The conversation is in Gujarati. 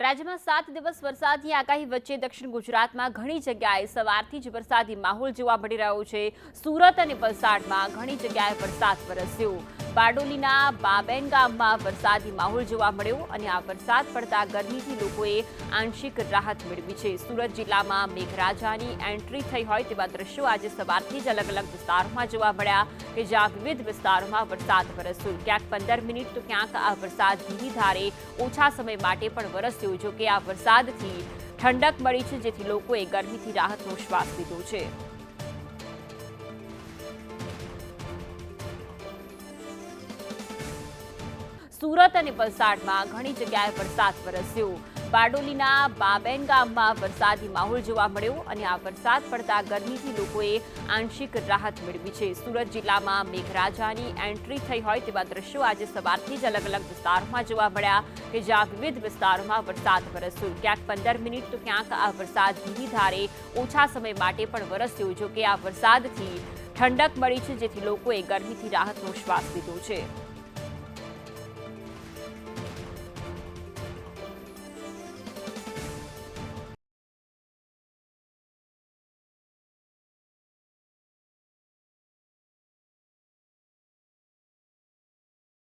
રાજ્યમાં સાત દિવસ વરસાદની આગાહી વચ્ચે દક્ષિણ ગુજરાતમાં ઘણી જગ્યાએ સવારથી જ વરસાદી માહોલ જોવા મળી રહ્યો છે. સુરત અને વલસાડમાં ઘણી જગ્યાએ વરસાદ વરસ્યો. બારડોલીના બાબેન ગામમાં વરસાદી માહોલ જોવા મળ્યો અને આ વરસાદ પડતા ગરમીથી લોકોએ આંશિક રાહત મેળવી છે. સુરત જિલ્લામાં મેઘરાજાની એન્ટ્રી થઈ હોય તેવા દ્રશ્યો આજે સવારથી જ અલગ અલગ વિસ્તારોમાં જોવા મળ્યા કે જ્યાં વિવિધ વિસ્તારોમાં વરસાદ વરસ્યો. ક્યાંક પંદર મિનિટ તો ક્યાંક આ વરસાદ ધીમી ધારે ઓછા સમય માટે પણ વરસ્યો જો કે આ વરસાદથી ઠંડક મળી છે, જેથી લોકોએ ગરમીથી રાહતનો શ્વાસ લીધો છે. સુરત અને વલસાડમાં ઘણી જગ્યાએ વરસાદ વરસ્યો. બારડોલીના બાબેન ગામમાં વરસાદી માહોલ જોવા મળ્યો અને આ વરસાદ પડતા ગરમીથી લોકોએ આંશિક રાહત મેળવી છે. સુરત જિલ્લામાં મેઘરાજાની એન્ટ્રી થઈ હોય તેવા દ્રશ્યો આજે સવારથી જ અલગ અલગ વિસ્તારોમાં જોવા મળ્યા કે જ્યાં વિવિધ વિસ્તારોમાં વરસાદ વરસ્યો. ક્યાંક પંદર મિનિટ તો ક્યાંક આ વરસાદ ધીમી ધારે ઓછા સમય માટે પણ વરસ્યો જો કે આ વરસાદથી ઠંડક મળી છે, જેથી લોકોએ ગરમીથી રાહતનો શ્વાસ લીધો છે.